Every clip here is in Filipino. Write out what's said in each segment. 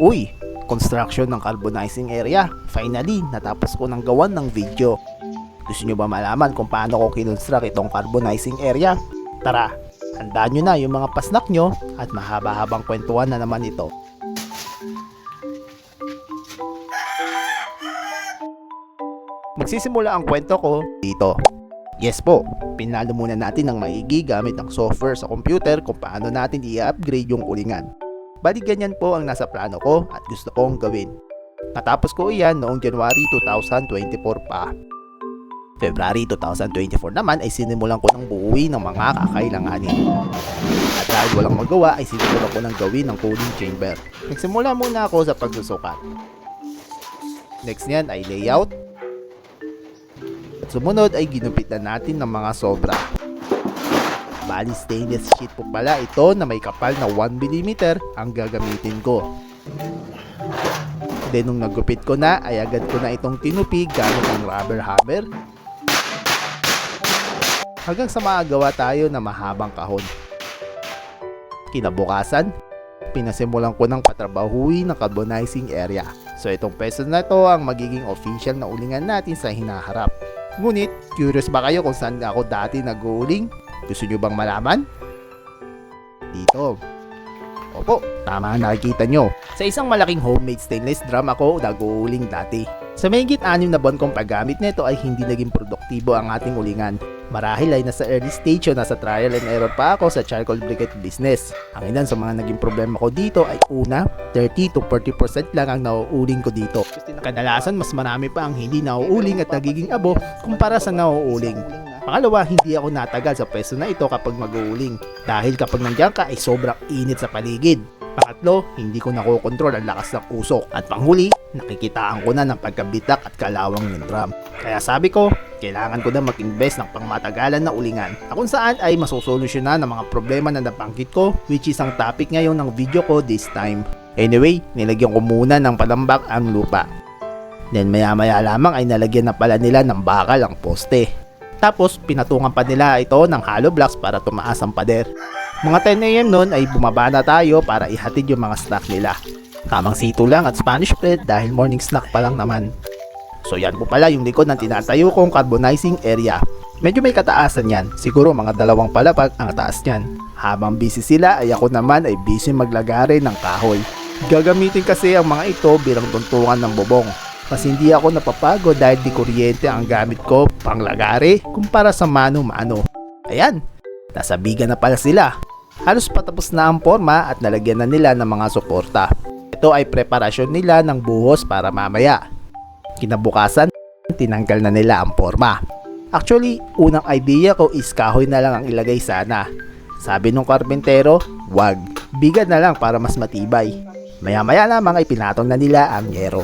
Uy, construction ng carbonizing area. Finally, natapos ko ng gawan ng video. Gusto nyo ba malaman kung paano ko kinonstruct itong carbonizing area? Tara, handaan nyo na yung mga pasnak nyo at mahaba-habang kwentuhan na naman ito. Magsisimula ang kwento ko dito. Yes po, pinalo muna natin ng maigi gamit ang software sa computer kung paano natin i-upgrade yung ulingan. Bali ganyan po ang nasa plano ko at gusto kong gawin. Natapos ko iyan noong January 2024 pa. February 2024 naman ay sinimulan ko ng buuwi ng mga kakailanganin. At dahil walang magawa ay sinimulan ko ng gawin ng cooling chamber. Nagsimula muna ako sa pagsusukat. Next niyan ay layout. At sumunod ay ginupit na natin ng mga sobra. Bali stainless sheet po pala ito na may kapal na 1mm ang gagamitin ko. Then nung nagupit ko na ay agad ko na itong tinupig gamit ang rubber hammer. Hanggang sa makagawa tayo na mahabang kahon. Kinabukasan, pinasimulan ko ng patrabahuin ng carbonizing area. So itong peso na ito ang magiging official na ulingan natin sa hinaharap. Ngunit, curious ba kayo kung saan ako dati nag-uuling? Gusto nyo bang malaman? Dito. Opo, tama ang nakikita nyo. Sa isang malaking homemade stainless drum ako nag-uuling dati. Sa mahigit anim na buwan kong paggamit nito ay hindi naging produktibo ang ating ulingan. Marahil ay nasa early stage o nasa trial and error pa ako sa charcoal briquette business. Ang ilan sa mga naging problema ko dito ay una, 30 to 40% lang ang nauuling ko dito. Kadalasan mas marami pa ang hindi nauuling at nagiging abo kumpara sa nauuling. Pangalawa, hindi ako natagal sa pwesto na ito kapag mag-uuling dahil kapag nandiyan ka ay sobrang init sa paligid. Pangatlo, hindi ko nakokontrol ang lakas ng usok. At panghuli, nakikitaan ko na ng pagkabitak at kalawang ng drum. Kaya sabi ko, kailangan ko na mag-invest ng pangmatagalan na ulingan na kung saan ay masosolusyonan ng mga problema na nabanggit ko which is ang topic ngayon ng video ko this time. Anyway, nilagyan ko muna ng palambak ang lupa. Then maya maya lamang ay nalagyan na pala nila ng bakal ang poste. Tapos pinatungan pa nila ito ng hollow blocks para tumaas ang pader. Mga 10am noon ay bumaba na tayo para ihatid yung mga snack nila. Tamang sito lang at Spanish bread dahil morning snack pa lang naman. So yan po pala yung likod ng tinatayo kong carbonizing area. Medyo may kataasan yan, siguro mga dalawang palapag ang taas niyan. Habang busy sila ay ako naman ay busy maglagari ng kahoy. Gagamitin kasi ang mga ito bilang tuntungan ng bubong. Mas hindi ako napapagod dahil di kuryente ang gamit ko pang lagari kumpara sa mano-mano. Ayan, nasa biga na pala sila. Halos patapos na ang forma at nalagyan na nila ng mga suporta. Ito ay preparasyon nila ng buhos para mamaya. Kinabukasan, tinanggal na nila ang forma. Actually, unang idea ko is kahoy na lang ang ilagay sana. Sabi nung karpentero, wag. Bigat na lang para mas matibay. Maya-maya lamang ay pinatong na nila ang yero.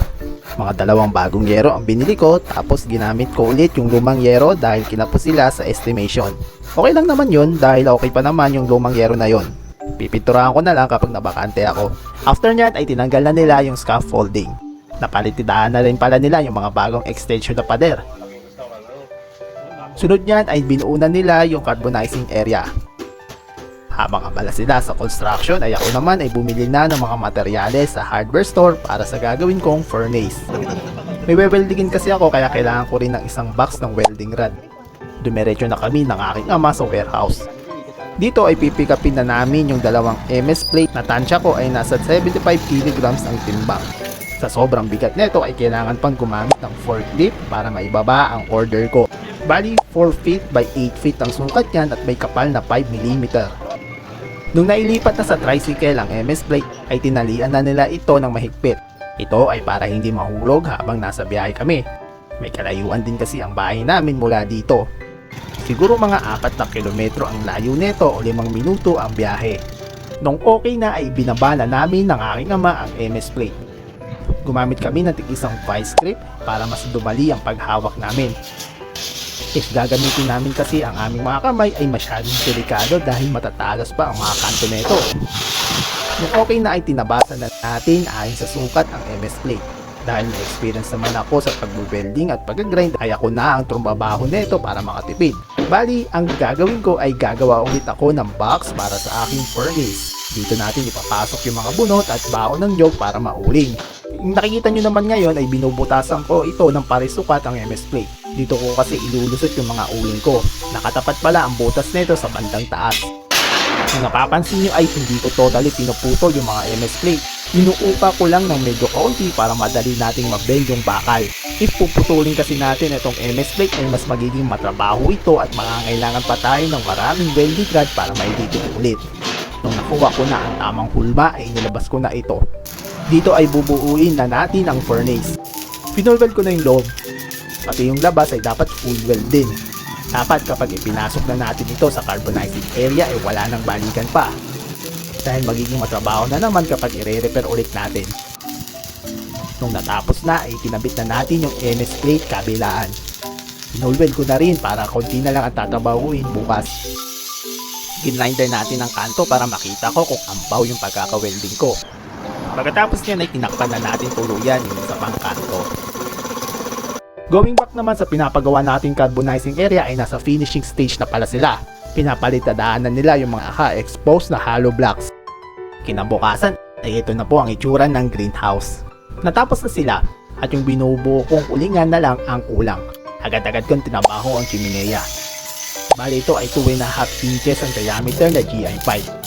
Mga dalawang bagong yero ang binili ko tapos ginamit ko ulit yung lumang yero dahil kinapos sila sa estimation. Okay lang naman yun dahil okay pa naman yung lumang yero na yun. Pipinturahan ko na lang kapag nabakante ako. After nyan ay tinanggal na nila yung scaffolding. Napalitidaan na rin pala nila yung mga bagong extension na pader. Sunod niyan ay binuunan nila yung carbonizing area. Habang abala sila sa construction ay ako naman ay bumili na ng mga materyales sa hardware store para sa gagawin kong furnace. May weldingin kasi ako kaya kailangan ko rin ng isang box ng welding rod. Dumiretso na kami ng aking ama sa warehouse. Dito ay pipikapin na namin yung dalawang MS plate na tansya ko ay nasa 75 kg ang timbang. Sa sobrang bigat nito ay kailangan pang gumamit ng forklift para maibaba ang order ko. Bali, 4 feet by 8 feet ang sukat niyan at may kapal na 5 mm. Nung nailipat na sa tricycle ang MS plate ay tinalian na nila ito ng mahigpit. Ito ay para hindi mahulog habang nasa biyahe kami. May kalayuan din kasi ang bahay namin mula dito. Siguro mga 4 na kilometro ang layo nito o 5 minuto ang biyahe. Nung okay na ay binabala namin ng aking ama ang MS plate. Gumamit kami ng tig-isang vice grip para mas dumali ang paghawak namin. If gagamitin namin kasi ang aming mga kamay ay masyadong delikado dahil matatalas pa ang mga kanto nito. Nung okay na ay tinabasa na natin ayon sa sukat ang MS plate. Dahil may experience naman ako sa pag-welding at pag-grind ay ako na ang trumabaho nito para makatipid. Bali, ang gagawin ko ay gagawa ulit ako ng box para sa aking furnace. Dito natin ipapasok yung mga bunot at baon ng jog para mauling. Nakikita nyo naman ngayon ay binubutasan ko ito ng parisukat ang MS plate. Dito ko kasi ilulusot yung mga uling ko. Nakatapat pala ang butas nito sa bandang taas. Kung napapansin nyo ay hindi ko totally pinuputol yung mga MS plate. Inuupa ko lang ng medyo kaunti para madali nating mabend yung bakal. If puputulin kasi natin itong MS plate ay mas magiging matrabaho ito at makangailangan pa tayo ng maraming welding rod para maidikit ulit. Nung nakuha ko na ang tamang hulma ay nilabas ko na ito. Dito ay bubuuin na natin ang furnace. Pinulweld ko na yung loob. Pati yung labas ay dapat full weld din. Dapat kapag ipinasok na natin ito sa carbonizing area ay wala nang balikan pa. Dahil magiging matrabaho na naman kapag i-repair ulit natin. Nung natapos na ay kinabit na natin yung MS plate kabilaan. Pinulweld ko na rin para konti na lang ang tatrabahuin bukas. Ginlinder natin ang kanto para makita ko kung ampaw yung pagkaka-welding ko. Pagkatapos niyan ay tinakpan na natin tuluyan yung isa pang. Going back naman sa pinapagawa nating carbonizing area ay nasa finishing stage na pala sila. Pinapalitadaanan nila yung mga ka-exposed na hollow blocks. Kinabukasan ay ito na po ang itsura ng greenhouse. Natapos na sila at yung binubuo kong ulingan na lang ang kulang. Agad-agad kong tinabaho ang chimenea. Bali ito ay 2.5 inches ang diameter na GI pipe.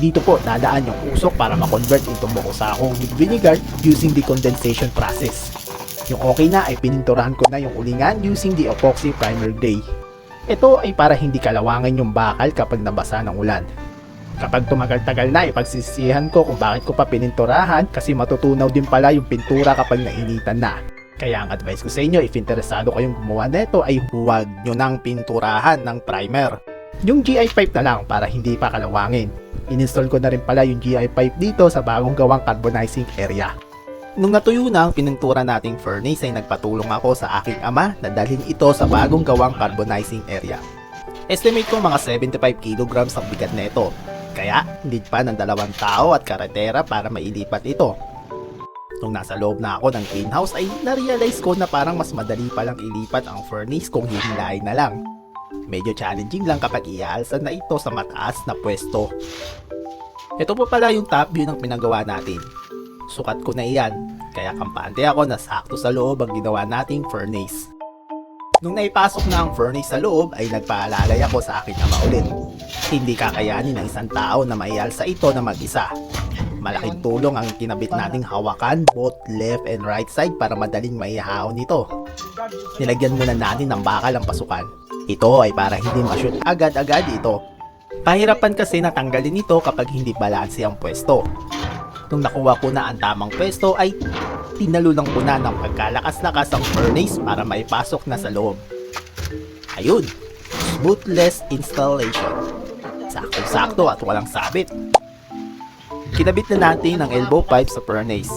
Dito po dadaan yung usok para ma-convert into mokusako with vinegar using the condensation process. Yung okay na ay pininturahan ko na yung ulingan using the epoxy primer gray. Ito ay para hindi kalawangan yung bakal kapag nabasa ng ulan. Kapag tumagal-tagal na, ipagsisihan ko kung bakit ko pa pininturahan kasi matutunaw din pala yung pintura kapag nainitan na. Kaya ang advice ko sa inyo, if interesado kayong gumawa nito ay huwag nyo nang pinturahan ng primer. Yung GI pipe na lang para hindi pa kalawangin. Ininstall ko na rin pala yung GI pipe dito sa bagong gawang carbonizing area. Nung natuyo na ang pinuntura nating furnace ay nagpatulong ako sa aking ama na dalhin ito sa bagong gawang carbonizing area. Estimate ko mga 75 kilograms ang bigat nito. Kaya, hindi pa ng dalawang tao at karetera para mailipat ito. Nung nasa loob na ako ng greenhouse ay na-realize ko na parang mas madali palang ilipat ang furnace kung hihilain na lang. Medyo challenging lang kapag iaalsan na ito sa mataas na pwesto. Ito po pala yung top view ng pinagawa natin. Sukat ko na iyan, kaya kampante ako na sakto sa loob ang ginawa nating furnace. Nung naipasok na ang furnace sa loob ay nagpaalalay ako sa akin ama ulit. Hindi kakayanin ng isang tao na maialsa ito na mag-isa. Malaking tulong ang kinabit nating hawakan both left and right side para madaling maihaon nito. Nilagyan muna natin ng bakal ang pasukan. Ito ay para hindi ma-shoot agad-agad ito. Pahirapan kasi natanggalin ito kapag hindi balanse ang pwesto. Nung nakuha ko na ang tamang pwesto ay tinalulang ko na ng pagkalakas-lakas ang furnace para maipasok na sa loob. Ayun, smoothless installation. Sakto-sakto at walang sabit. Kinabit na natin ang elbow pipe sa furnace.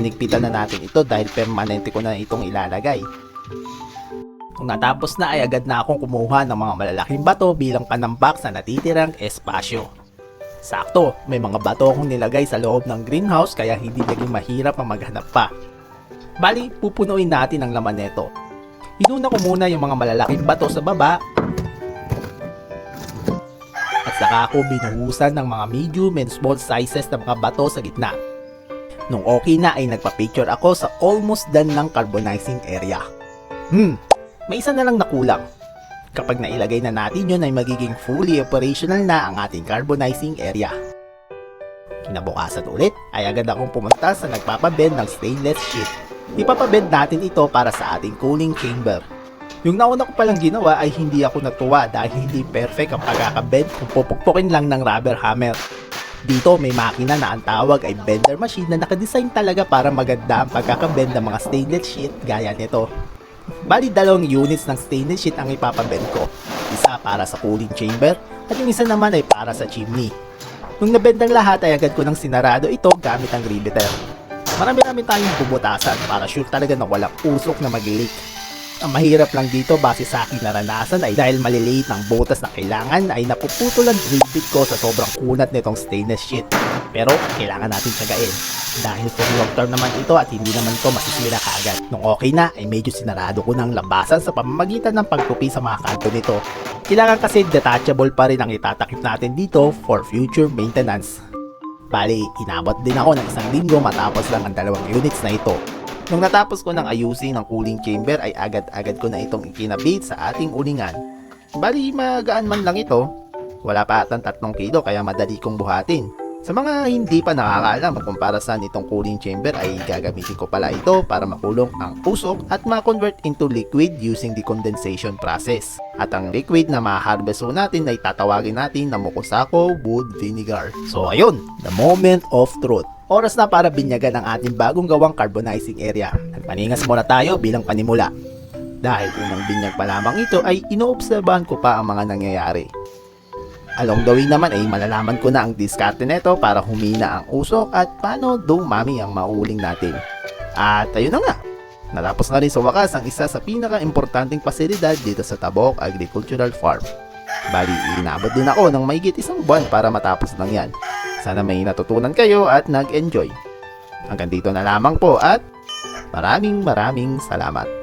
Pinigpitan na natin ito dahil permanente ko na itong ilalagay. Nung natapos na ay agad na akong kumuha ng mga malalaking bato bilang panambak sa natitirang espasyo. Sakto, may mga bato akong nilagay sa loob ng greenhouse kaya hindi naging mahirap ang maghanap pa. Bali, pupunuin natin ang laman nito. Inuna ko muna yung mga malalaking bato sa baba at saka ako binuhusan ng mga medium and small sizes na mga bato sa gitna. Nung okay na ay nagpa-picture ako sa almost done ng carbonizing area. Hmm, may isa na lang nakulang. Kapag nailagay na natin yun ay magiging fully operational na ang ating carbonizing area. Kinabukasan ulit ay agad akong pumunta sa nagpapabend ng stainless sheet. Ipapabend natin ito para sa ating cooling chamber. Yung nauna ko palang ginawa ay hindi ako natuwa dahil hindi perfect ang pagkakabend kung pupukpukin lang ng rubber hammer. Dito may makina na ang tawag ay bender machine na nakadesign talaga para maganda ang pagkakabend ng mga stainless sheet gaya nito. Bali dalawang units ng stainless sheet ang ipapabend ko. Isa para sa cooling chamber at yung isa naman ay para sa chimney. Nung nabend ang lahat ay agad ko nang sinarado ito gamit ang riveter. Marami-rami tayong bubutasan para sure talaga na walang usok na mag-leak. Ang mahirap lang dito base sa aking naranasan ay dahil maliliit ng butas na kailangan ay napuputol ang drill bit ko sa sobrang kunat nitong stainless sheet. Pero kailangan natin tiyagain. Dahil for long term naman ito at hindi naman ito masisira kaagad. Nung okay na ay medyo sinarado ko ng lambasan sa pamamagitan ng pagtupi sa mga kanto nito. Kailangan kasi detachable pa rin ang itatakip natin dito for future maintenance. Bali, inabot din ako ng isang linggo matapos lang ang dalawang units na ito. Nung natapos ko ng ayusin ng cooling chamber ay agad-agad ko na itong ikinabit sa ating ulingan. Bali, magaan man lang ito. Wala pa atang 3 kilo kaya madali kong buhatin. Sa mga hindi pa nakakaalam kung para saan itong cooling chamber ay gagamitin ko pala ito para makulong ang usok at ma-convert into liquid using the condensation process. At ang liquid na ma-harvest natin ay tatawagin natin na Mokusako Wood Vinegar. So ayun, the moment of truth. Oras na para binyagan ang ating bagong gawang carbonizing area. Nagpaningas muna tayo bilang panimula. Dahil unang binyag pa lamang ito ay inoobserbahan ko pa ang mga nangyayari. Along the way naman ay malalaman ko na ang diskarte nito para humina ang usok at paano dumami ang mauling natin. At ayun na nga, natapos na rin sa wakas ang isa sa pinaka-importanting pasilidad dito sa Tabok Agricultural Farm. Bali, inabot din ako ng mahigit isang buwan para matapos lang yan. Sana may natutunan kayo at nag-enjoy. Hanggang dito na lamang po at maraming maraming salamat.